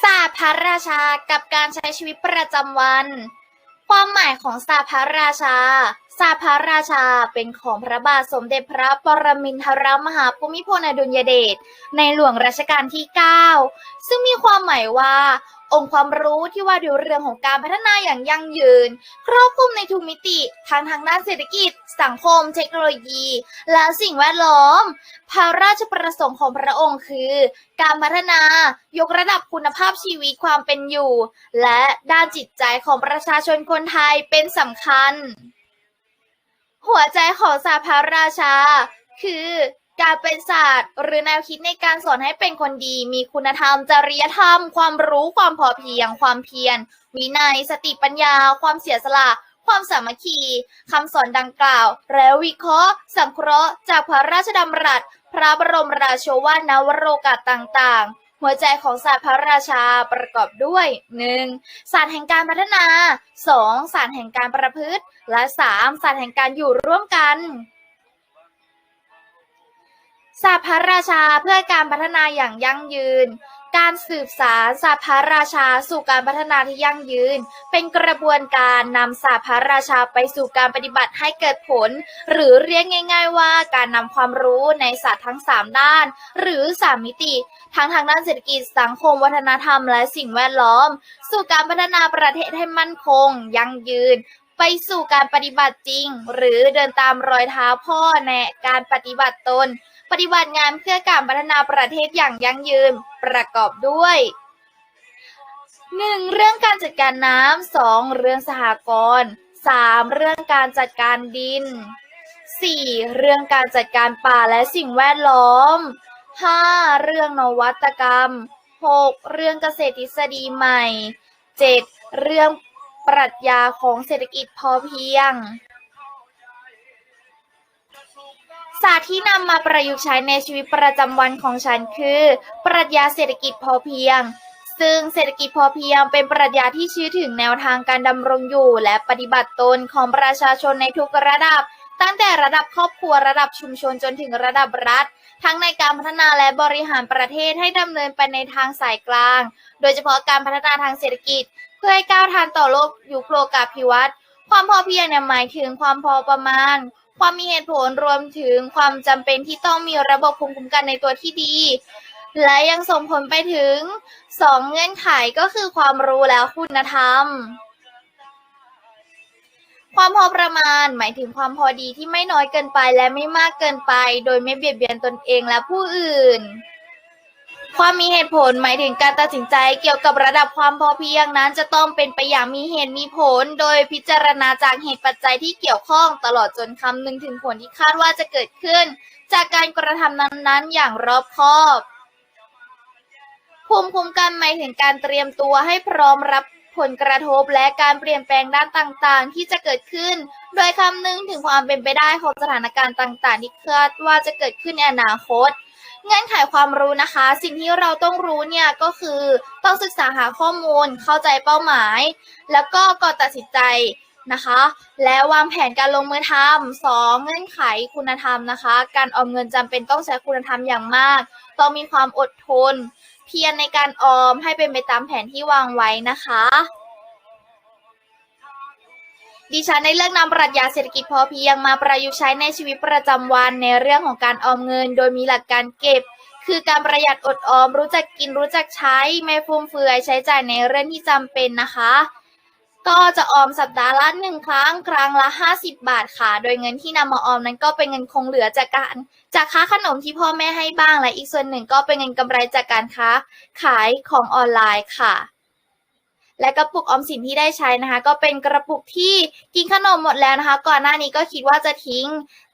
สาสตร์พระราชากับการใช้ชีวิตประจำวัน ความหมายของสาสตร์พระราชาสาสตร์พระราชาเป็นของพระบาทสมเด็จพระปรมินทรมหาภูมิพลอดุลยเดชในหลวงรัชกาลที่ 9 ซึ่งมีความหมายว่า องค์ความรู้ที่ว่าด้วยเรื่องของการพัฒนาอย่างยั่งยืน ครอบคลุมในทุกมิติทั้งทางด้านเศรษฐกิจ สังคม เทคโนโลยี และสิ่งแวดล้อม พระราชประสงค์ของพระองค์คือ การพัฒนายกระดับคุณภาพชีวิตความเป็นอยู่ และด้านจิตใจของประชาชนคนไทยเป็นสำคัญ หัวใจของศาสตร์พระราชา คือ การเป็นศาสตร์ หรือแนวคิดในการสอนให้เป็นคนดี มีคุณธรรม จริยธรรม ความรู้ความพอเพียง ความเพียร วินัย สติปัญญา ความเสียสละ ความสามัคคีคำสอนดังกล่าว แล้ววิเคราะห์ สังเคราะห์ จากพระราชดำรัส พระบรมราโชวาทนวโรกาสต่างๆ หัวใจของศาสตร์พระราชาประกอบด้วย 1. ศาสตร์แห่งการพัฒนา 2. ศาสตร์แห่งการประพฤติ และ 3. ศาสตร์แห่งการอยู่ร่วมกัน สตร์พระราชาเพื่อการพัฒนาอย่างยั่งยืน การสืบสารศาสตร์พระราชาสู่การพัฒนาที่ยั่งยืน เป็นกระบวนการนำศาสตร์พระราชาไปสู่การปฏิบัติให้เกิดผล หรือเรียกง่าย ๆ ว่าการนำความรู้ในศาสตร์ทั้ง 3 ด้าน หรือ 3 มิติ ทั้งทางด้านเศรษฐกิจสังคมวัฒนธรรมและสิ่งแวดล้อม สู่การพัฒนาประเทศให้มั่นคง ยั่งยืนไปสู่การปฏิบัติจริง หรือเดินตามรอยเท้าพ่อในการปฏิบัติตน ปฏิบัติงานเพื่อการพัฒนาประเทศอย่างยั่งยืนประกอบด้วย 1. เรื่องการจัดการน้ำ 2. เรื่องสหกรณ์ 3. เรื่องการจัดการดิน 4. เรื่องการจัดการป่าและสิ่งแวดล้อม 5. เรื่องนวัตกรรม 6. เรื่องเกษตรทฤษฎีใหม่ 7. เรื่องปรัชญาของเศรษฐกิจพอเพียง ที่นำมาประยุกต์ใช้ในชีวิตประจำวันของฉันคือ ปรัชญาเศรษฐกิจพอเพียง ซึ่งเศรษฐกิจพอเพียงเป็นปรัชญาที่ชี้ถึงแนวทางการดำรงอยู่ และปฏิบัติตนของประชาชนในทุกระดับ ตั้งแต่ระดับครอบครัวระดับชุมชนจนถึงระดับรัฐ ทั้งในการพัฒนาและบริหารประเทศให้ดำเนินไปในทางสายกลาง โดยเฉพาะการพัฒนาทางเศรษฐกิจ เพื่อให้ก้าวทันต่อโลกยุคโลกาภิวัตน์ความพอเพียงเนี่ยหมายถึงความพอประมาณ ความมีเหตุผลรวมถึงความจำเป็นที่ต้องมีระบบภูมิคุ้มกันในตัวที่ดี และยังส่งผลไปถึง 2 เงื่อนไขก็คือความรู้และคุณธรรม ความพอประมาณหมายถึงความพอดีที่ไม่น้อยเกินไปและไม่มากเกินไป โดยไม่เบียดเบียนตนเองและผู้อื่น ความมีเหตุผลหมายถึงการตัดสินใจเกี่ยวกับระดับความพอเพียงนั้น จะต้องเป็นไปอย่างมีเหตุมีผล โดยพิจารณาจากเหตุปัจจัยที่เกี่ยวข้องตลอดจนคำนึงถึงผลที่คาดว่าจะเกิดขึ้น จากการกระทำนั้นๆ อย่างรอบคอบภูมิคุ้มกันหมายถึงการเตรียมตัวให้พร้อมรับผลกระทบและการเปลี่ยนแปลงด้านต่างๆ ที่จะเกิดขึ้น โดยคำนึงถึงความเป็นไปได้ของสถานการณ์ต่าง ๆ ที่คาดว่าจะเกิดขึ้นในอนาคต เงื่อนไขความรู้นะคะ สิ่งที่เราต้องรู้เนี่ยก็คือต้องศึกษาหาข้อมูล เข้าใจเป้าหมาย แล้วก็ก่อนตัดสินใจนะคะ และวางแผนการลงมือทำสองเงื่อนไขคุณธรรมนะคะ การออมเงินจำเป็นต้องใช้คุณธรรมอย่างมาก ต้องมีความอดทน เพียรในการออมให้เป็นไปตามแผนที่วางไว้นะคะ ดิฉันได้เลือกนำปรัชญาเศรษฐกิจพอเพียงมาประยุกต์ใช้ในชีวิตประจำวันในเรื่องของการออมเงิน โดยมีหลักการเก็บ คือการประหยัดอดออม รู้จักกินรู้จักใช้ ไม่ฟุ่มเฟือยใช้จ่ายในเรื่องที่จำเป็นนะคะ ก็จะออมสัปดาห์ละหนึ่งครั้ง ครั้งละ 50 บาทค่ะ โดยเงินที่นำมาออมนั้นก็เป็นเงินคงเหลือจากการจากค่าขนมที่พ่อแม่ให้บ้างและอีกส่วนหนึ่งก็เป็นเงินกำไรจากการค้าขายของออนไลน์ค่ะ และกระปุกออมสินที่ได้ใช้นะคะ ก็เป็นกระปุกที่กินขนมหมดแล้วนะคะ ก่อนหน้านี้ก็คิดว่าจะทิ้ง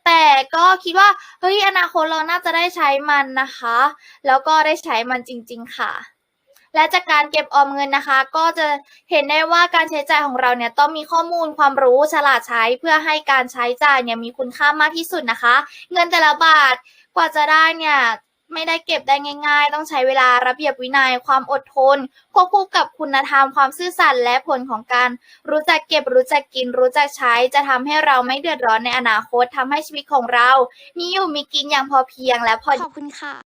แต่ก็คิดว่าเฮ้ยอนาคตเราน่าจะได้ใช้มันนะคะ แล้วก็ได้ใช้มันจริง ๆ ค่ะและจากการเก็บออมเงินนะคะ ก็จะเห็นได้ว่าการใช้จ่ายของเราเนี่ยต้องมีข้อมูลความรู้ฉลาดใช้เพื่อให้การใช้จ่ายเนี่ยมีคุณค่ามากที่สุดนะคะ เงินแต่ละบาทกว่าจะได้เนี่ย ไม่ได้เก็บได้ง่าย ๆ ต้องใช้เวลาระเบียบวินัยความอดทน ควบคู่กับคุณธรรมความซื่อสัตย์และผลของการ รู้จักเก็บรู้จักกิน รู้จักใช้ จะทำให้เราไม่เดือดร้อนในอนาคตทำให้ชีวิตของเรา มีอยู่มีกินอย่างพอเพียงและพอขอบคุณค่ะ